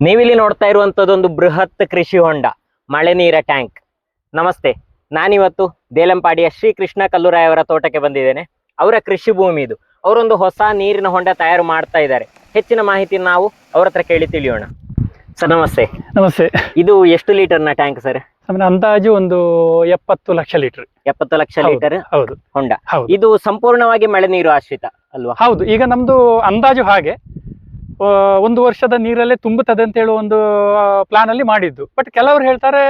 ನೀವಿಲ್ಲಿ ನೋಡ್ತಾ ಇರುವಂತದ್ದೊಂದು ಬೃಹತ್ ಕೃಷಿ ಹೊಂಡ ಮಳೆ ನೀರ ಟ್ಯಾಂಕ್. ನಮಸ್ತೆ ನಾನಿವತ್ತು ದೇಲಂಪಾಡಿಯ ಶ್ರೀ ಕೃಷ್ಣ ಕಲ್ಲುರಾಯವರ ತೋಟಕ್ಕೆ ಬಂದಿದ್ದೇನೆ. ಅವರ ಕೃಷಿ ಭೂಮಿ ಇದು. ಅವರೊಂದು ಹೊಸ ನೀರಿನ ಹೊಂಡ ತಯಾರು ಮಾಡ್ತಾ ಇದ್ದಾರೆ. ಹೆಚ್ಚಿನ ಮಾಹಿತಿ ನಾವು ಅವ್ರ ಹತ್ರ ಕೇಳಿ ತಿಳಿಯೋಣ. ಸರ್ ನಮಸ್ತೆ. ನಮಸ್ತೆ. ಇದು ಎಷ್ಟು ಲೀಟರ್ನ ಟ್ಯಾಂಕ್ ಸರ್? ಅಂದಾಜು ಒಂದು ಎಪ್ಪತ್ತು ಲಕ್ಷ ಲೀಟರ್. ಎಪ್ಪತ್ತು ಲಕ್ಷ ಲೀಟರ್ ಹೌದು. ಹೊಂಡ. ಇದು ಸಂಪೂರ್ಣವಾಗಿ ಮಳೆ ನೀರು ಆಶ್ರಿತ ಅಲ್ವಾ? ಹೌದು ಈಗ ನಮ್ದು ಅಂದಾಜು ಹಾಗೆ. ಒಂದು ವರ್ಷದ ನೀರಲ್ಲೇ ತುಂಬುತ್ತದೆ ಅಂತ ಹೇಳುವ ಒಂದು ಪ್ಲಾನ್ ಅಲ್ಲಿ ಮಾಡಿದ್ದು. ಬಟ್ ಕೆಲವರು ಹೇಳ್ತಾರೆ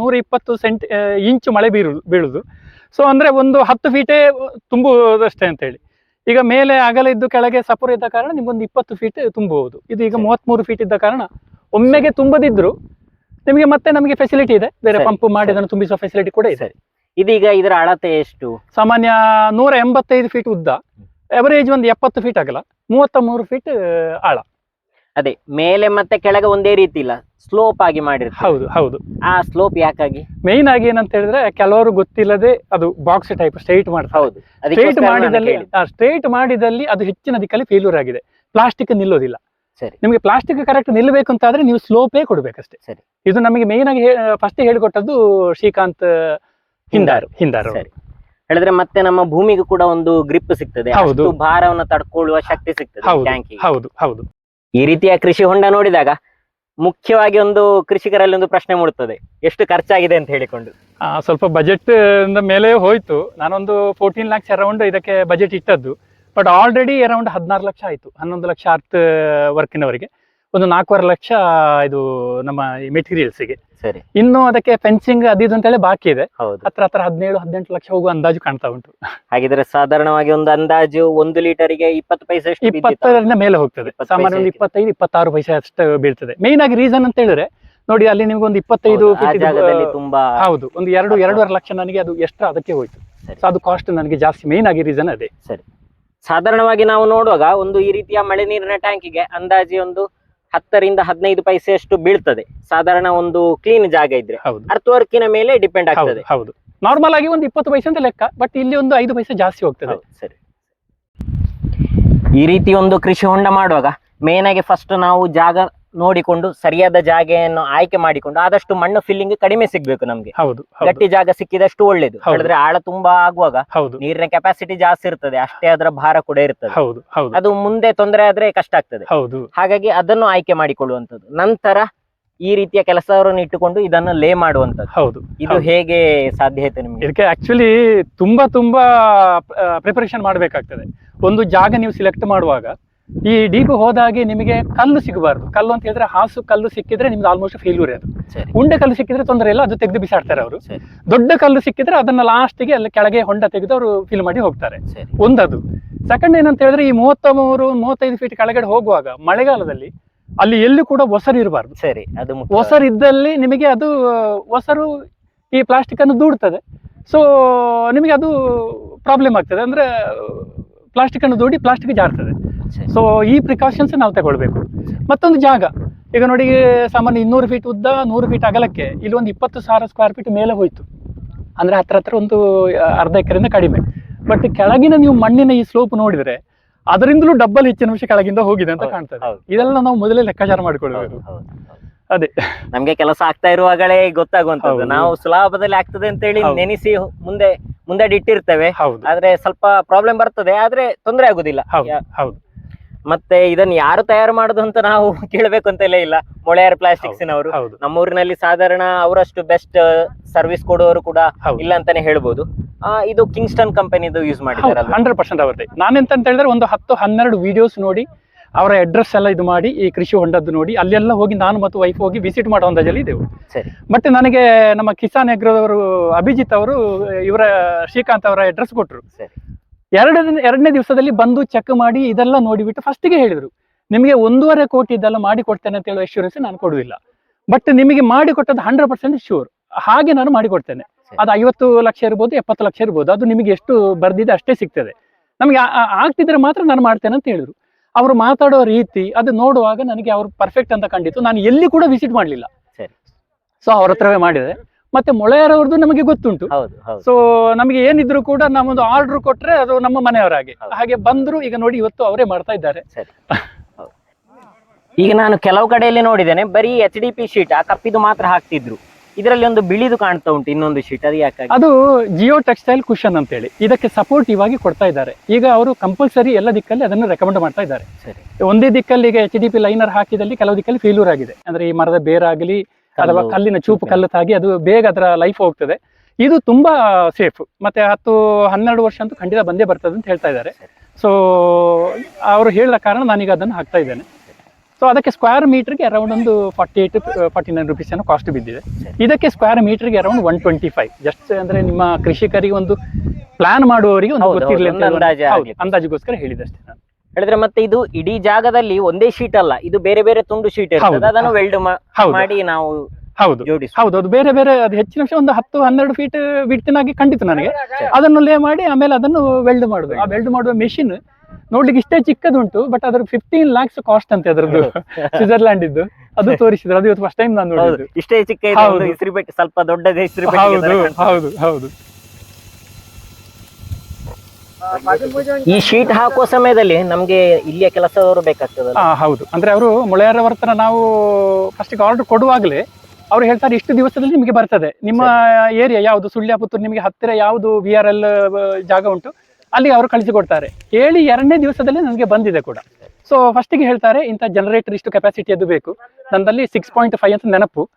ನೂರ ಇಪ್ಪತ್ತು ಸೆಂಟ್ ಇಂಚು ಮಳೆ ಬೀರು ಬೀಳುದು. ಸೊ ಅಂದ್ರೆ ಒಂದು ಹತ್ತು ಫೀಟೇ ತುಂಬುವುದಷ್ಟೇ ಅಂತ ಹೇಳಿ ಈಗ ಮೇಲೆ ಅಗಲ ಇದ್ದು ಕೆಳಗೆ ಸಪುರ ಇದ್ದ ಕಾರಣ ನಿಮ್ಗೊಂದು ಇಪ್ಪತ್ತು ಫೀಟ್ ತುಂಬಬಹುದು ಇದು ಈಗ ಸರಿ. ಮೂವತ್ಮೂರು ಫೀಟ್ ಇದ್ದ ಕಾರಣ ಒಮ್ಮೆಗೆ ತುಂಬದಿದ್ರು ನಿಮಗೆ ಮತ್ತೆ ನಮಗೆ ಫೆಸಿಲಿಟಿ ಇದೆ. ಬೇರೆ ಪಂಪ್ ಮಾಡಿ. ಅದನ್ನು ತುಂಬಿಸುವ ಫೆಸಿಲಿಟಿ ಕೂಡ ಇದೆ. ಇದೀಗ ಇದರ ಅಳತೆ ಎಷ್ಟು? ಸಾಮಾನ್ಯ ನೂರ ಎಂಬತ್ತೈದು ಫೀಟ್ ಉದ್ದ. ಎವರೇಜ್ ಒಂದು ಎಪ್ಪತ್ತು ಫೀಟ್ ಆಗಲ್ಲ ಮೂವತ್ತ ಮೂರು ಫೀಟ್ ಆಳ. ಅದೇ ಮೇಲೆ ಮತ್ತೆ ಕೆಳಗೆ ಒಂದೇ ರೀತಿ ಇಲ್ಲ ಸ್ಲೋಪ್ ಆಗಿ ಮಾಡಿರ್ತಾರೆ ಹೌದು ಹೌದು. ಆ ಸ್ಲೋಪ್ ಯಾಕಾಗಿ? ಮೇನ್ ಆಗಿ ಏನಂತ ಹೇಳಿದ್ರೆ ಕೆಲವರು ಗೊತ್ತಿಲ್ಲದೆ ಅದು ಬಾಕ್ಸ್ ಟೈಪ್ ಸ್ಟ್ರೈಟ್ ಮಾಡ್ತಾರೆ. ಹೌದು ಸ್ಟ್ರೈಟ್ ಮಾಡಿದಲ್ಲಿ. ಸ್ಟ್ರೈಟ್ ಮಾಡಿದಲ್ಲಿ ಅದು ಹೆಚ್ಚಿನ ದಿಕ್ಕಲ್ಲಿ ಫೇಲ್ಯೂರ್ ಆಗಿದೆ. ಪ್ಲಾಸ್ಟಿಕ್ ನಿಲ್ಲೋದಿಲ್ಲ. ಸರಿ. ನಿಮಗೆ ಪ್ಲಾಸ್ಟಿಕ್ ಕರೆಕ್ಟ್ ನಿಲ್ಲಬೇಕು ಅಂತ ಆದ್ರೆ ನೀವು ಸ್ಲೋಪೇ ಕೊಡ್ಬೇಕಷ್ಟೇ. ಸರಿ. ಇದು ನಮಗೆ ಮೇನ್ ಆಗಿ ಫಸ್ಟ್ ಹೇಳಿಕೊಟ್ಟದ್ದು ಶ್ರೀಕಾಂತ್ ಹಿಂದಾರು. ಹಿಂದಾರು. ಸರಿ. ಹೇಳಿದ್ರೆ ಮತ್ತೆ ನಮ್ಮ ಭೂಮಿಗೂ ಕೂಡ ಒಂದು ಗ್ರಿಪ್ ಸಿಗ್ತದೆ. ಹೌದು. ಅಷ್ಟು ಭಾರವನ್ನು ತಡ್ಕೊಳ್ಳುವ ಶಕ್ತಿ ಸಿಗ್ತದೆ ಹೌದು. ಹೌದು ಈ ರೀತಿಯ ಕೃಷಿ ಹೊಂಡ ನೋಡಿದಾಗ ಮುಖ್ಯವಾಗಿ ಒಂದು ಕೃಷಿಕರಲ್ಲಿ ಒಂದು ಪ್ರಶ್ನೆ ಮೂಡುತ್ತದೆ. ಎಷ್ಟು ಖರ್ಚಾಗಿದೆ ಅಂತ ಹೇಳಿಕೊಂಡು. ಆ, ಸ್ವಲ್ಪ ಬಜೆಟ್ ಮೇಲೆ ಹೋಯ್ತು. ನಾನೊಂದು ಫೋರ್ಟೀನ್ ಲ್ಯಾಕ್ಸ್ ಅರೌಂಡ್ ಇದಕ್ಕೆ ಬಜೆಟ್ ಇಟ್ಟದ್ದು. ಬಟ್ ಆಲ್ರೆಡಿ ಅರೌಂಡ್ ಹದಿನಾರು ಲಕ್ಷ ಆಯ್ತು. ಹನ್ನೊಂದು ಲಕ್ಷ ಅರ್ತ್ ವರ್ಕಿನವರಿಗೆ ಒಂದು ನಾಲ್ಕೂವರೆ ಲಕ್ಷ ಇದು ನಮ್ಮ ಮೆಟೀರಿಯಲ್ಸ್ಗೆ ಸರಿ. ಇನ್ನು ಅದಕ್ಕೆ ಫೆನ್ಸಿಂಗ್ ಅದು ಇದು ಅಂತೇಳಿ ಬಾಕಿ ಇದೆ. ಹೌದು. ಹತ್ರ ಹತ್ರ ಹದಿನೇಳು ಹದಿನೆಂಟು ಲಕ್ಷ ಹೋಗುವ ಅಂದಾಜು ಕಾಣ್ತಾ ಉಂಟು. ಹಾಗಿದ್ರೆ ಸಾಧಾರಣವಾಗಿ ಒಂದು ಅಂದಾಜು ಒಂದು ಲೀಟರಿಗೆ ಇಪ್ಪತ್ತು ಪೈಸೆ ಅಷ್ಟು? ಇಪ್ಪತ್ತರಿಂದ ಮೇಲೆ ಹೋಗ್ತದೆ. ಇಪ್ಪತ್ತು ಸಾಮಾನ್ಯ ಒಂದು ಪೈಸೆ ಇಪ್ಪತ್ತೈದು ಇಪ್ಪತ್ತಾರು ಪೈಸೆ ಅಷ್ಟು ಬೀಳ್ತದೆ. ಮೇನ್ ಆಗಿ ರೀಸನ್ ಅಂತ ಹೇಳಿದ್ರೆ ನೋಡಿ ಅಲ್ಲಿ ನಿಮ್ಗೆ ಒಂದು ಇಪ್ಪತ್ತೈದು ಹೌದು, ಆ feet ಇದು, ಜಾಗದಲ್ಲಿ ಆ, ತುಂಬಾ ಹೌದು ಒಂದು ಎರಡು. ಎರಡೂವರೆ ಲಕ್ಷ ನನಗೆ ಅದು ಎಷ್ಟು ಅದಕ್ಕೆ ಹೋಯ್ತು. ಸರಿ. ಸೊ ಅದು ಕಾಸ್ಟ್ ನನಗೆ ಜಾಸ್ತಿ. ಮೇನ್ ಆಗಿ ರೀಸನ್ ಅದೇ. ಸರಿ. ಸಾಧಾರಣವಾಗಿ ನಾವು ನೋಡುವಾಗ ಒಂದು ಈ ರೀತಿಯ ಮಳೆ ನೀರಿನ ಟ್ಯಾಂಕಿಗೆ ಅಂದಾಜಿ ಒಂದು ಹತ್ತರಿಂದ ಹದಿನೈದು ಪೈಸೆ ಅಷ್ಟು ಬೀಳ್ತದೆ. ಸಾಧಾರಣ ಒಂದು ಕ್ಲೀನ್ ಜಾಗ ಇದ್ರೆ. ಅರ್ತ್ ವರ್ಕಿನ ಮೇಲೆ ಡಿಪೆಂಡ್ ಆಗ್ತದೆ. ಹೌದು. ನಾರ್ಮಲ್ ಆಗಿ ಒಂದು ಇಪ್ಪತ್ತು ಪೈಸೆ ಅಂತ ಲೆಕ್ಕ ಬಟ್ ಇಲ್ಲಿ ಒಂದು ಐದು ಪೈಸೆ ಜಾಸ್ತಿ ಹೋಗ್ತದೆ. ಸರಿ. ಈ ರೀತಿ ಒಂದು ಕೃಷಿ ಹೊಂಡ ಮಾಡುವಾಗ ಮೇನ್ ಆಗಿ ಫಸ್ಟ್ ನಾವು ಜಾಗ ನೋಡಿಕೊಂಡು ಸರಿಯಾದ ಜಾಗೆಯನ್ನು ಆಯ್ಕೆ ಮಾಡಿಕೊಂಡು ಆದಷ್ಟು ಮಣ್ಣು ಫಿಲ್ಲಿಂಗ್ ಕಡಿಮೆ ಸಿಗ್ಬೇಕು ನಮ್ಗೆ. ಹೌದು ಗಟ್ಟಿ ಜಾಗ ಸಿಕ್ಕಿದಷ್ಟು ಒಳ್ಳೇದು. ಹೇಳಿದ್ರೆ ಆಳ ತುಂಬಾ ಆಗುವಾಗ ನೀರಿನ ಕೆಪಾಸಿಟಿ ಜಾಸ್ತಿ ಇರ್ತದೆ ಅಷ್ಟೇ ಅದರ ಭಾರ ಕೂಡ ಇರ್ತದೆ. ಅದು ಮುಂದೆ ತೊಂದರೆ ಆದ್ರೆ ಕಷ್ಟ ಆಗ್ತದೆ. ಹೌದು. ಹಾಗಾಗಿ ಅದನ್ನು ಆಯ್ಕೆ ಮಾಡಿಕೊಳ್ಳುವಂತದ್ದು ನಂತರ ಈ ರೀತಿಯ ಕೆಲಸವನ್ನು ಇಟ್ಟುಕೊಂಡು ಇದನ್ನು ಲೇ ಮಾಡುವಂತದ್ದು ಹೌದು ಇದು. ಹೇಗೆ ಸಾಧ್ಯತೆ ನಿಮ್ಗೆ? ಇದಕ್ಕೆ ಆಕ್ಚುಲಿ ತುಂಬಾ ತುಂಬಾ ಪ್ರಿಪರೇಷನ್ ಮಾಡಬೇಕಾಗ್ತದೆ. ಒಂದು ಜಾಗ ನೀವು ಸಿಲೆಕ್ಟ್ ಮಾಡುವಾಗ ಈ ಡೀಪ್ ಹೋದಾಗೆ ನಿಮಗೆ ಕಲ್ಲು ಸಿಗಬಾರ್ದು. ಕಲ್ಲು ಅಂತ ಹೇಳಿದ್ರೆ ಹಾಸು ಕಲ್ಲು ಸಿಕ್ಕಿದ್ರೆ ನಿಮ್ದು ಆಲ್ಮೋಸ್ಟ್ ಫೇಲ್ಯೂರ್ ಅದು. ಉಂಡೆ ಕಲ್ಲು ಸಿಕ್ಕಿದ್ರೆ ತೊಂದರೆ ಇಲ್ಲ ಅದು ತೆಗೆದು ಬಿಸಾಡ್ತಾರೆ ಅವರು. ದೊಡ್ಡ ಕಲ್ಲು ಸಿಕ್ಕಿದ್ರೆ ಅದನ್ನ ಲಾಸ್ಟಿಗೆ ಅಲ್ಲಿ ಕೆಳಗೆ ಹೊಂಡ ತೆಗೆದು ಅವರು ಫಿಲ್ ಮಾಡಿ ಹೋಗ್ತಾರೆ. ಒಂದದು. ಸೆಕೆಂಡ್ ಏನಂತ ಹೇಳಿದ್ರೆ ಈ ಮೂವತ್ತ ಮೂರು ಮೂವತ್ತೈದು ಫೀಟ್ ಕೆಳಗಡೆ ಹೋಗುವಾಗ ಮಳೆಗಾಲದಲ್ಲಿ ಅಲ್ಲಿ ಎಲ್ಲೂ ಕೂಡ ಒಸರು ಇರಬಾರ್ದು. ಸರಿ ಅದು. ಒಸರು ಇದ್ದಲ್ಲಿ ನಿಮಗೆ ಅದು ಒಸರು ಈ ಪ್ಲಾಸ್ಟಿಕ್ ಅನ್ನು ದೂಡ್ತದೆ. ಸೊ ನಿಮಗೆ ಅದು ಪ್ರಾಬ್ಲಮ್ ಆಗ್ತದೆ. ಅಂದ್ರೆ ಪ್ಲಾಸ್ಟಿಕ್ ಅನ್ನು ದೂಡಿ ಪ್ಲಾಸ್ಟಿಕ್ ಜಾರ್ತದೆ. ಸೊ ಈ ಪ್ರಿಕಾಷನ್ಸ್ ನಾವು ತಗೊಳ್ಬೇಕು. ಮತ್ತೊಂದು ಜಾಗ. ಈಗ ನೋಡಿ ಸಾಮಾನ್ಯ ಇನ್ನೂರು ಫೀಟ್ ಉದ್ದ ನೂರು ಫೀಟ್ ಅಗಲಕ್ಕೆ ಇಲ್ಲಿ ಒಂದು ಇಪ್ಪತ್ತು ಸಾವಿರ ಸ್ಕ್ವೇರ್ ಫೀಟ್ ಮೇಲೆ ಹೋಯ್ತು. ಅಂದ್ರೆ ಹತ್ರ ಹತ್ರ ಒಂದು ಅರ್ಧ ಎಕರೆಯಿಂದ ಕಡಿಮೆ. ಬಟ್ ಕೆಳಗಿನ ನೀವು ಮಣ್ಣಿನ ಈ ಸ್ಲೋಪ್ ನೋಡಿದ್ರೆ ಅದರಿಂದಲೂ ಡಬ್ಬಲ್ ಹೆಚ್ಚಿನ ಅಂಶ ಕೆಳಗಿಂದ ಹೋಗಿದೆ ಅಂತ ಕಾಣ್ತದೆ. ಇದೆಲ್ಲ ನಾವು ಮೊದಲೇ ಲೆಕ್ಕಾಚಾರ ಮಾಡ್ಕೊಳ್ಬೇಕು. ಅದೇ. ನಮ್ಗೆ ಕೆಲಸ ಆಗ್ತಾ ಇರುವಾಗಲೇ ಗೊತ್ತಾಗುವಂತದ್ದು ನಾವು ಸುಲಭದಲ್ಲಿ ಆಗ್ತದೆ ಅಂತ ಹೇಳಿ. ನೆನೆಸಿ ಮುಂದೆ ಮುಂದೆ ಇಟ್ಟಿರ್ತೇವೆ. ಹೌದು. ಆದ್ರೆ ಸ್ವಲ್ಪ ಪ್ರಾಬ್ಲಮ್ ಬರ್ತದೆ ಆದ್ರೆ ತೊಂದರೆ ಆಗುದಿಲ್ಲ. ಹೌದು. ಮತ್ತೆ ಇದನ್ನ ಯಾರು ತಯಾರು ಮಾಡುದು ಅಂತ ನಾವು ಕೇಳಬೇಕು ಅಂತೆಲ್ಲ ಇಲ್ಲ. ಮೊಳೆಯಾರ್ ಪ್ಲಾಸ್ಟಿಕ್ಸ್ ನವರು ಹೌದು. ನಮ್ಮೂರಿನಲ್ಲಿ ಸಾಧಾರಣ ಅವರಷ್ಟು ಬೆಸ್ಟ್ ಸರ್ವಿಸ್ ಕೊಡುವವರು ಕೂಡ ಹೌದು. ಇಲ್ಲ ಅಂತಾನೆ ಹೇಳ್ಬೋದು. ಆ, ಇದು ಕಿಂಗ್ಸ್ಟನ್ ಕಂಪನಿದು ಯೂಸ್ ಮಾಡಿದ್ದಾರೆ ಹಂಡ್ರೆಡ್ ಪರ್ಸೆಂಟ್ ಅವರದೇ. ನಾನೆಂತ ಅಂತ ಹೇಳಿದ್ರೆ ಒಂದು ಹತ್ತು ಹನ್ನೆರಡು ವಿಡಿಯೋಸ್ ನೋಡಿ ಅವರ ಅಡ್ರೆಸ್ ಎಲ್ಲ ಇದು ಮಾಡಿ ಈ ಕೃಷಿ ಹೊಂಡದ್ದು ನೋಡಿ ಅಲ್ಲೆಲ್ಲ ಹೋಗಿ ನಾನು ಮತ್ತು ವೈಫ್ ಹೋಗಿ ವಿಸಿಟ್ ಮಾಡೋ ಅಂದಾಜಲ್ಲಿ ಇದ್ದೆವು. ಸರಿ. ಮತ್ತೆ ನನಗೆ ನಮ್ಮ ಕಿಸಾನ್ ಅಗ್ರದವರು ಅಭಿಜಿತ್ ಅವರು ಇವರ ಶ್ರೀಕಾಂತ್ ಅವರ ಅಡ್ರೆಸ್ ಕೊಟ್ಟರು ಸರಿ. ಎರಡನೇ ಎರಡನೇ ದಿವಸದಲ್ಲಿ ಬಂದು ಚೆಕ್ ಮಾಡಿ ಇದೆಲ್ಲ ನೋಡಿಬಿಟ್ಟು ಫಸ್ಟಿಗೆ ಹೇಳಿದರು ನಿಮಗೆ ಒಂದೂವರೆ ಕೋಟಿ ಇದೆಲ್ಲ ಮಾಡಿ ಕೊಡ್ತೇನೆ ಅಂತ ಹೇಳುವ ಅಶ್ಯೂರೆನ್ಸ್ ನಾನು ಕೊಡುವುದಿಲ್ಲ ಬಟ್ ನಿಮಗೆ ಮಾಡಿ ಕೊಟ್ಟದ್ದು ಹಂಡ್ರೆಡ್ ಪರ್ಸೆಂಟ್ ಶ್ಯೂರ್ ಹಾಗೆ ನಾನು ಮಾಡಿಕೊಡ್ತೇನೆ. ಅದು ಐವತ್ತು ಲಕ್ಷ ಇರ್ಬೋದು ಎಪ್ಪತ್ತು ಲಕ್ಷ ಇರ್ಬೋದು ಅದು ನಿಮಗೆ ಎಷ್ಟು ಬರ್ದಿದೆ ಅಷ್ಟೇ ಸಿಗ್ತದೆ. ನಮಗೆ ಆಗ್ತಿದ್ರೆ ಮಾತ್ರ ನಾನು ಮಾಡ್ತೇನೆ ಅಂತ ಹೇಳಿದ್ರು. ಅವರು ಮಾತಾಡೋ ರೀತಿ ಅದು ನೋಡುವಾಗ ನನಗೆ ಅವರು ಪರ್ಫೆಕ್ಟ್ ಅಂತ ಕಂಡಿತು ನಾನು ಎಲ್ಲಿ ಕೂಡ ವಿಸಿಟ್ ಮಾಡಲಿಲ್ಲ. ಸರಿ. ಸೊ ಅವ್ರ ಹತ್ರವೇ ಮಾಡಿದೆ. ಮತ್ತೆ ಮೊಳೆಯರವ್ರದ್ದು ನಮಗೆ ಗೊತ್ತುಂಟು. ಸೊ ನಮಗೆ ಏನಿದ್ರು ಕೂಡ ನಮ್ಮೊಂದು ಆರ್ಡರ್ ಕೊಟ್ರೆ ಅದು ನಮ್ಮ ಮನೆಯವರಾಗೆ. ಹಾಗೆ ಬಂದ್ರು ಈಗ ನೋಡಿ ಇವತ್ತು ಅವರೇ ಮಾಡ್ತಾ ಇದ್ದಾರೆ. ಈಗ ನಾನು ಕೆಲವು ಕಡೆಯಲ್ಲಿ ನೋಡಿದ್ದೇನೆ ಬರೀ ಎಚ್ ಡಿ ಪಿ ಶೀಟ್ ಆ ಕಪ್ಪಿದು ಮಾತ್ರ ಹಾಕ್ತಿದ್ರು. ಇದರಲ್ಲಿ ಒಂದು ಬಿಳಿದು ಕಾಣ್ತಾ ಉಂಟು ಇನ್ನೊಂದು ಶೀಟ್ ಅದು ಯಾಕೆ ಅದು ಜಿಯೋ ಟೆಕ್ಸ್ಟೈಲ್ ಕುಶನ್ ಅಂತೇಳಿ. ಇದಕ್ಕೆ ಸಪೋರ್ಟ್ ಇವಾಗಿ ಕೊಡ್ತಾ ಇದ್ದಾರೆ. ಈಗ ಅವರು ಕಂಪಲ್ಸರಿ ಎಲ್ಲ ದಿಕ್ಕಲ್ಲಿ ಅದನ್ನು ರೆಕಮೆಂಡ್ ಮಾಡ್ತಾ ಇದ್ದಾರೆ. ಸರಿ. ಒಂದೇ ದಿಕ್ಕಲ್ಲಿ ಈಗ ಎಚ್ ಡಿ ಪಿ ಲೈನರ್ ಹಾಕಿದಲ್ಲಿ ಕೆಲವು ದಿಕ್ಕಲ್ಲಿ ಫೇಲ್ಯೂರ್ ಆಗಿದೆ. ಅಂದ್ರೆ ಈ ಮರದ ಬೇರಾಗಲಿ ಅಥವಾ ಕಲ್ಲಿನ ಚೂಪು ಕಲ್ಲು ತಾಗಿ ಅದು ಬೇಗ ಅದರ ಲೈಫ್ ಹೋಗ್ತದೆ. ಇದು ತುಂಬಾ ಸೇಫ್ ಮತ್ತೆ ಹತ್ತು ಹನ್ನೆರಡು ವರ್ಷ ಅಂತೂ ಖಂಡಿತ ಬಂದೇ ಬರ್ತದೆ ಅಂತ ಹೇಳ್ತಾ ಇದ್ದಾರೆ. ಸೊ ಅವರು ಹೇಳಿದ ಕಾರಣ ನಾನೀಗ ಅದನ್ನು ಹಾಕ್ತಾ ಇದ್ದೇನೆ. ಸೊ ಅದಕ್ಕೆ ಸ್ಕ್ವೇರ್ ಮೀಟರ್ಗೆ ಅರೌಂಡ್ ಒಂದು forty eight forty nine rupees ಏನೋ ಕಾಸ್ಟ್ ಬಿದ್ದಿದೆ. ಇದಕ್ಕೆ ಸ್ಕ್ವೇರ್ ಮೀಟರ್ಗೆ around one twenty five just ಅಂದ್ರೆ ನಿಮ್ಮ ಕೃಷಿಕರಿಗೆ ಒಂದು ಪ್ಲಾನ್ ಮಾಡುವವರಿಗೆ ಒಂದು ಗೊತ್ತಿರಲಿ ಅಂದಾಜಿಗೋಸ್ಕರ ಹೇಳಿದಷ್ಟೇ ನಾನು. ಹೇಳಿದ್ರೆ ಮತ್ತೆ ಇದು ಇಡೀ ಜಾಗದಲ್ಲಿ ಒಂದೇ ಶೀಟ್ ಅಲ್ಲ ಇದು ಬೇರೆ ಬೇರೆ ತುಂಡು ಶೀಟ್ ಇರ್ತದೆ. ಅದನ್ನು ವೆಲ್ಡ್ ಮಾಡಿ ನಾವು ಹೌದು. ಜೋಡಿಸಿ. ಹೌದು ಅದು ಬೇರೆ ಬೇರೆ ಅದು ಹೆಚ್ಚಿನ ಒಂದು ಹತ್ತು ಹನ್ನೆರಡು ಫೀಟ್ ಬಿಡ್ತಿನಾಗಿ ಕಂಡಿತು ನನಗೆ. ಅದನ್ನು ಲೇ ಮಾಡಿ ಆಮೇಲೆ ಅದನ್ನು ವೆಲ್ಡ್ ಮಾಡುದು. ಆ ವೆಲ್ಡ್ ಮಾಡುವ ಮೆಷಿನ್ ನೋಡ್ಲಿಕ್ಕೆ ಇಷ್ಟೇ ಚಿಕ್ಕದುಂಟು ಬಟ್ ಅದ್ರ ಫಿಫ್ಟೀನ್ ಲ್ಯಾಕ್ಸ್ ಕಾಸ್ಟ್ ಅಂತೆ ಅದ್ರದ್ದು. ಸ್ವಿಟ್ಜರ್ಲ್ಯಾಂಡ್ ಇದ್ದು ಅದು ತೋರಿಸಿದ್ರು. ಅದು ಇವತ್ತು ಫಸ್ಟ್ ಟೈಮ್ ನಾನು ನೋಡಿದ್ದು. ಇಷ್ಟೇ ಚಿಕ್ಕ ಸ್ವಲ್ಪ ದೊಡ್ಡದೇ ಹೌದು ಹೌದು ಹೌದು. ಈ ಶೀಟ್ ಹಾಕುವ ಸಮಯದಲ್ಲಿ ನಮಗೆ ಇಲ್ಲಿಯ ಕೆಲಸದವರು ಬೇಕಾಗ್ತದೆ ಹಾ ಹೌದು. ಅಂದ್ರೆ ಅವರು ಮೊಳೆಯರವರ ಹತ್ರ ನಾವು ಫಸ್ಟಿಗೆ ಆರ್ಡರ್ ಕೊಡುವಾಗಲೇ ಅವ್ರು ಹೇಳ್ತಾರೆ ಇಷ್ಟು ದಿವಸದಲ್ಲಿ ನಿಮಗೆ ಬರ್ತದೆ. ನಿಮ್ಮ ಏರಿಯಾ ಯಾವುದು? ಸುಳ್ಯ ಪುತ್ತೂರು ನಿಮಗೆ ಹತ್ತಿರ ಯಾವುದು ವಿ ಆರ್ ಎಲ್ ಜಾಗ ಉಂಟು? ಅಲ್ಲಿಗೆ ಅವರು ಕಳಿಸಿಕೊಡ್ತಾರೆ. ಹೇಳಿ ಎರಡನೇ ದಿವಸದಲ್ಲಿ ನನಗೆ ಬಂದಿದೆ ಕೂಡ. ಸೊ ಫಸ್ಟಿಗೆ ಹೇಳ್ತಾರೆ, ಇಂಥ ಜನರೇಟರ್ ಇಷ್ಟು ಕೆಪಾಸಿಟಿಯದ್ದು ಬೇಕು. ನನ್ನಲ್ಲಿ ಸಿಕ್ಸ್ ಪಾಯಿಂಟ್ ಫೈವ್ ಅಂತ ನೆನಪು.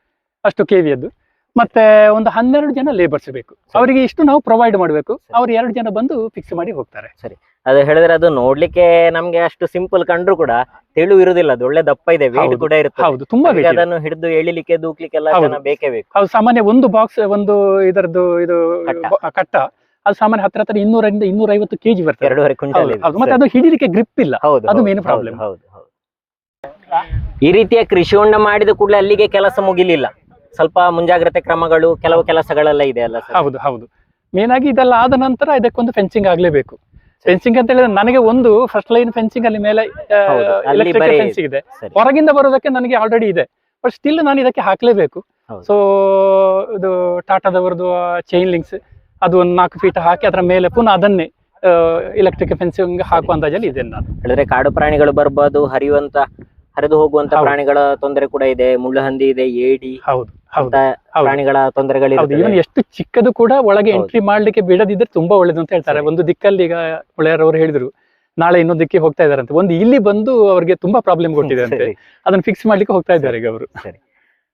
ಅಷ್ಟು ಕೆ ವಿಯದ್ದು ಮತ್ತೆ ಒಂದು ಹನ್ನೆರಡು ಜನ ಲೇಬರ್ಸ್ ಬೇಕು. ಅವರಿಗೆ ಇಷ್ಟು ನಾವು ಪ್ರೊವೈಡ್ ಮಾಡಬೇಕು. ಅವ್ರು ಎರಡು ಜನ ಬಂದು ಫಿಕ್ಸ್ ಮಾಡಿ ಹೋಗ್ತಾರೆ. ಸರಿ. ಅದು ಹೇಳಿದ್ರೆ ಅದು ನೋಡ್ಲಿಕ್ಕೆ ನಮ್ಗೆ ಅಷ್ಟು ಸಿಂಪಲ್ ಕಂಡ್ರು ಕೂಡ ತೆಳು ಇರುದಿಲ್ಲ. ಅದು ಒಳ್ಳೆ ದಪ್ಪ ಇದೆ. ವೇಟ್ ಕೂಡ ಇರುತ್ತೆ ಹೌದು. ತುಂಬಾ ಬೇಕು ಅದನ್ನು ಹಿಡಿದು ಎಳಿಲಿಕ್ಕೆ ದೂಕ್ಲಿಕ್ಕೆ ಎಲ್ಲ ಹೌದು. ಜನ ಬೇಕೇ ಬೇಕು. ಅದು ಸಾಮಾನ್ಯ ಒಂದು ಬಾಕ್ಸ್ ಒಂದು ಇದರದ್ದು ಇದು ಕಟ್ಟ. ಬ- ಕಟ್ಟ. ಅದು ಸಾಮಾನ್ಯ ಹತ್ರ ಹತ್ರ ಇನ್ನೂರರಿಂದ ಇನ್ನೂರ ಐವತ್ತು ಕೆಜಿ ಬರ್ತದೆ. ಎರಡೂವರೆ ಹೌದು, ಕ್ವಿಂಟಲ್ ಹೌದು. ಮತ್ತೆ ಅದು ಹಿಡಿಲಿಕ್ಕೆ ಗ್ರಿಪ್ ಇಲ್ಲ. ಹೌದು ಅದು ಮೇನ್ ಪ್ರಾಬ್ಲಮ್ ಹೌದು, ಹೌದು ಹೌದು. ಈ ರೀತಿಯ ಕೃಷಿ ಹೊಂಡ ಮಾಡಿದ ಕೂಡಲೇ ಅಲ್ಲಿಗೆ ಕೆಲಸ ಮುಗಿಲಿಲ್ಲ. ಸ್ವಲ್ಪ ಮುಂಜಾಗ್ರತೆ ಕ್ರಮಗಳು ಕೆಲವು ಕೆಲಸಗಳೆಲ್ಲ ಇದೆ ಅಲ್ಲ ಸರ್? ಹೌದು ಹೌದು. ಮೇನ್ ಆಗಿ ಇದೆಲ್ಲ ಆದ ನಂತರ ಇದಕ್ಕೊಂದು ಫೆನ್ಸಿಂಗ್ ಆಗ್ಲೇಬೇಕು. ಫೆನ್ಸಿಂಗ್ ಅಂತ ಹೇಳಿದ್ರೆ ನನಗೆ ಒಂದು ಫಸ್ಟ್ ಲೈನ್ ಫೆನ್ಸಿಂಗ್ ಅಲ್ಲಿ ಮೇಲೆ ಹೌದು, ಎಲೆಕ್ಟ್ರಿಕ್ ಫೆನ್ಸಿಂಗ್ ಇದೆ. ಹೊರಗಿಂದ ಬರೋದಕ್ಕೆ ನನಗೆ ಆಲ್ರೆಡಿ ಇದೆ. ಬಟ್ ಸ್ಟಿಲ್ ನಾನು ಇದಕ್ಕೆ ಹಾಕ್ಲೇಬೇಕು. ಸೊ ಇದು ಟಾಟಾದವರದು ಚೈನ್ ಲಿಂಕ್ಸ್ ಅದು ಒಂದು ನಾಲ್ಕು ಫೀಟ್ ಹಾಕಿ ಅದರ ಮೇಲೆ ಪುನಃ ಅದನ್ನೇ ಎಲೆಕ್ಟ್ರಿಕ್ ಫೆನ್ಸಿಂಗ್ ಹಾಕುವ ಅಂದಾಜಲ್ಲಿ ಇದೆ ನಾನು. ಹೇಳಿದ್ರೆ ಕಾಡು ಪ್ರಾಣಿಗಳು ಬರ್ಬೋದು ಹರಿಯುವಂತ ಹರಿದು ಹೋಗುವಂತ ಪ್ರಾಣಿಗಳ ತೊಂದರೆ ಕೂಡ ಇದೆ ಮುಳ್ಳುಹಂದಿ ಇದೆ ಏಡಿ. ಹೌದು. ಪ್ರಾಣಿಗಳ ತೊಂದರೆಗಳಿವೆ ಎಷ್ಟು ಚಿಕ್ಕದು ಕೂಡ ಒಳಗೆ ಎಂಟ್ರಿ ಮಾಡ್ಲಿಕ್ಕೆ ಬಿಡದಿದ್ರೆ ತುಂಬಾ ಒಳ್ಳೇದು ಅಂತ ಹೇಳ್ತಾರೆ. ಒಂದು ದಿಕ್ಕಲ್ಲಿ ಈಗ ಒಳ್ಳೆಯವರು ಹೇಳಿದ್ರು ನಾಳೆ ಇನ್ನೊಂದು ದಿಕ್ಕಿಗೆ ಹೋಗ್ತಾ ಇದಾರಂತೆ ಒಂದು ಇಲ್ಲಿ ಬಂದು ಅವ್ರಿಗೆ ತುಂಬಾ ಪ್ರಾಬ್ಲಮ್ ಕೊಟ್ಟಿದೆ ಅಂತೆ. ಅದನ್ನ ಫಿಕ್ಸ್ ಮಾಡ್ಲಿಕ್ಕೆ ಹೋಗ್ತಾ ಇದ್ದಾರೆ ಈಗ ಅವರು.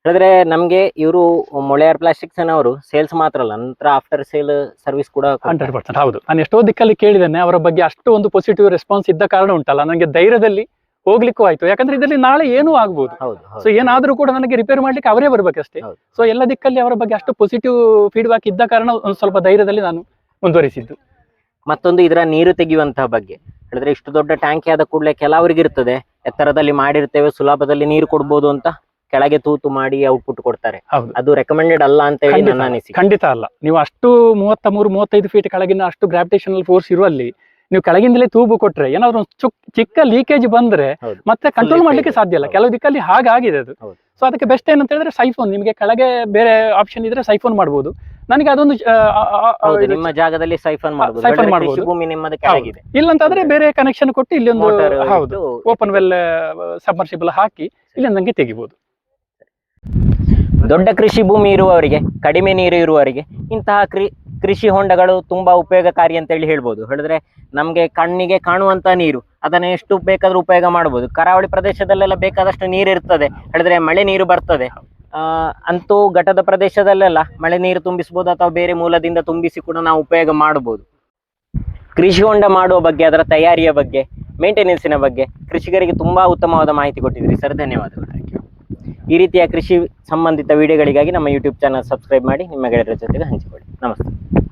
ಹೇಳಿದ್ರೆ ನಮ್ಗೆ ಇವರು ಮೊಳೆಯರ್ ಪ್ಲಾಸ್ಟಿಕ್ಸ್ ಅವರು ಸೇಲ್ಸ್ ಮಾತ್ರ ಅಲ್ಲ ನಂತರ ಆಫ್ಟರ್ ಸೇಲ್ ಸರ್ವಿಸ್ ಕೂಡ. ಹಂಡ್ರೆಡ್ ಪರ್ಸೆಂಟ್ ಹೌದು. ನಾನು ಎಷ್ಟೋ ದಿಕ್ಕಲ್ಲಿ ಕೇಳಿದ್ದೇನೆ ಅವರ ಬಗ್ಗೆ ಅಷ್ಟು ಒಂದು ಪಾಸಿಟಿವ್ ರೆಸ್ಪಾನ್ಸ್ ಇದ್ದ ಕಾರಣ ಉಂಟಲ್ಲ. ನನಗೆ ಧೈರ್ಯದಲ್ಲಿ ಹೋಗ್ಲಿಕ್ಕೂ ಆಯ್ತು. ಯಾಕಂದ್ರೆ ಇದರಲ್ಲಿ ನಾಳೆ ಏನೂ ಆಗ್ಬಹುದು ಹೌದು ಸೊ ಏನಾದ್ರೂ ಕೂಡ ನನಗೆ ರಿಪೇರ್ ಮಾಡ್ಲಿಕ್ಕೆ ಅವರೇ ಬರ್ಬೇಕಷ್ಟೇ. ಸೊ ಎಲ್ಲ ದಿಕ್ಕಲ್ಲಿ ಅವರ ಬಗ್ಗೆ ಅಷ್ಟು ಪಾಸಿಟಿವ್ ಫೀಡ್ಬ್ಯಾಕ್ ಇದ್ದ ಕಾರಣ ಒಂದು ಸ್ವಲ್ಪ ಧೈರ್ಯದಲ್ಲಿ ನಾನು ಮುಂದುವರಿಸಿದ್ದು. ಮತ್ತೊಂದು ಇದರ ನೀರು ತೆಗೆಯುವಂತಹ ಬಗ್ಗೆ. ಹೇಳಿದ್ರೆ ಇಷ್ಟು ದೊಡ್ಡ ಟ್ಯಾಂಕಿ ಆದ ಕೂಡಲೇ ಕೆಲವರಿಗೆ ಇರ್ತದೆ. ಎತ್ತರದಲ್ಲಿ ಮಾಡಿರ್ತೇವೆ ಸುಲಭದಲ್ಲಿ ನೀರು ಕೊಡ್ಬೋದು ಅಂತ ಕೆಳಗೆ ತೂತು ಮಾಡಿ ಔಟ್ಪುಟ್ ಕೊಡ್ತಾರೆ. ಅದು ರೆಕಮೆಂಡೆಡ್ ಅಲ್ಲ ಅಂತ ಹೇಳಿ ನನ್ನ ಅನಿಸಿಕೆ. ಖಂಡಿತ ಅಲ್ಲ. ನೀವು ಅಷ್ಟು ಮೂವತ್ತ ಮೂರು ಮೂವತ್ತೈದು ಫೀಟ್ ಕೆಳಗಿನ ಅಷ್ಟು ಗ್ರಾವಿಟೇಷನಲ್ ಫೋರ್ಸ್ ಇರುವಲ್ಲಿ ನೀವು ಕೆಳಗಿಂದಲೇ ತೂಬು ಕೊಟ್ರೆ ಏನಾದ್ರು ಚಿಕ್ಕ ಲೀಕೇಜ್ ಬಂದ್ರೆ ಮತ್ತೆ ಕಂಟ್ರೋಲ್ ಮಾಡ್ಲಿಕ್ಕೆ ಸಾಧ್ಯ ಇಲ್ಲ. ಕೆಲವು ದಿಕ್ಕಲ್ಲಿ ಹಾಗಾಗಿದೆ ಅದು. ಸೊ ಅದಕ್ಕೆ ಬೆಸ್ಟ್ ಏನಂತ ಹೇಳಿದ್ರೆ ಸೈಫೋನ್ ನಿಮಗೆ ಕೆಳಗೆ ಬೇರೆ ಆಪ್ಷನ್ ಇದ್ರೆ ಸೈಫೋನ್ ಮಾಡಬಹುದು ನನಗೆ ಅದೊಂದು ನಿಮ್ಮ ಜಾಗದಲ್ಲಿ ಸೈಫನ್ ಮಾಡಬಹುದು ಭೂಮಿ ನಿಮ್ಮದು ಕೆಳಗಿದೆ. ಇಲ್ಲಂತಾದ್ರೆ ಬೇರೆ ಕನೆಕ್ಷನ್ ಕೊಟ್ಟು ಇಲ್ಲಿ ಒಂದು ಹೌದು ಓಪನ್ ವೆಲ್ ಸಬ್ಮರ್ಸಿಬಲ್ ಹಾಕಿ ಇಲ್ಲಿ ನಂಗೆ ತೆಗಿಬಹುದು ದೊಡ್ಡ ಕೃಷಿ ಭೂಮಿ ಇರುವವರಿಗೆ ಕಡಿಮೆ ನೀರು ಇರುವವರಿಗೆ ಇಂತಹ ಕೃ ಕೃಷಿ ಹೊಂಡಗಳು ತುಂಬಾ ಉಪಯೋಗಕಾರಿ ಅಂತ ಹೇಳಿ ಹೇಳ್ಬೋದು. ಹೇಳಿದ್ರೆ ನಮ್ಗೆ ಕಣ್ಣಿಗೆ ಕಾಣುವಂತ ನೀರು, ಅದನ್ನ ಎಷ್ಟು ಬೇಕಾದ್ರೂ ಉಪಯೋಗ ಮಾಡಬಹುದು ಕರಾವಳಿ ಪ್ರದೇಶದಲ್ಲೆಲ್ಲ ಬೇಕಾದಷ್ಟು ನೀರು ಇರ್ತದೆ. ಹೇಳಿದ್ರೆ ಮಳೆ ನೀರು ಬರ್ತದೆ. ಅಂತೂ ಘಟದ ಪ್ರದೇಶದಲ್ಲೆಲ್ಲ ಮಳೆ ನೀರು ತುಂಬಿಸಬಹುದು ಅಥವಾ ಬೇರೆ ಮೂಲದಿಂದ ತುಂಬಿಸಿ ಕೂಡ ನಾವು ಉಪಯೋಗ ಮಾಡಬಹುದು ಕೃಷಿ ಹೊಂಡ ಮಾಡುವ ಬಗ್ಗೆ, ಅದರ ತಯಾರಿಯ ಬಗ್ಗೆ ಮೇಂಟೆನೆನ್ಸಿನ ಬಗ್ಗೆ ಕೃಷಿಕರಿಗೆ ತುಂಬಾ ಉತ್ತಮವಾದ ಮಾಹಿತಿ ಕೊಟ್ಟಿದ್ರಿ ಸರ್, ಧನ್ಯವಾದಗಳು. ಈ ರೀತಿಯ ಕೃಷಿ ಸಂಬಂಧಿತ ವಿಡಿಯೋಗಳಿಗಾಗಿ ನಮ್ಮ ಯೂಟ್ಯೂಬ್ ಚಾನಲ್ ಸಬ್ಸ್ಕ್ರೈಬ್ ಮಾಡಿ, ನಿಮ್ಮ ಗೆಳೆಯರ ಜೊತೆಗೆ ಹಂಚಿಕೊಳ್ಳಿ. ನಮಸ್ತೆ.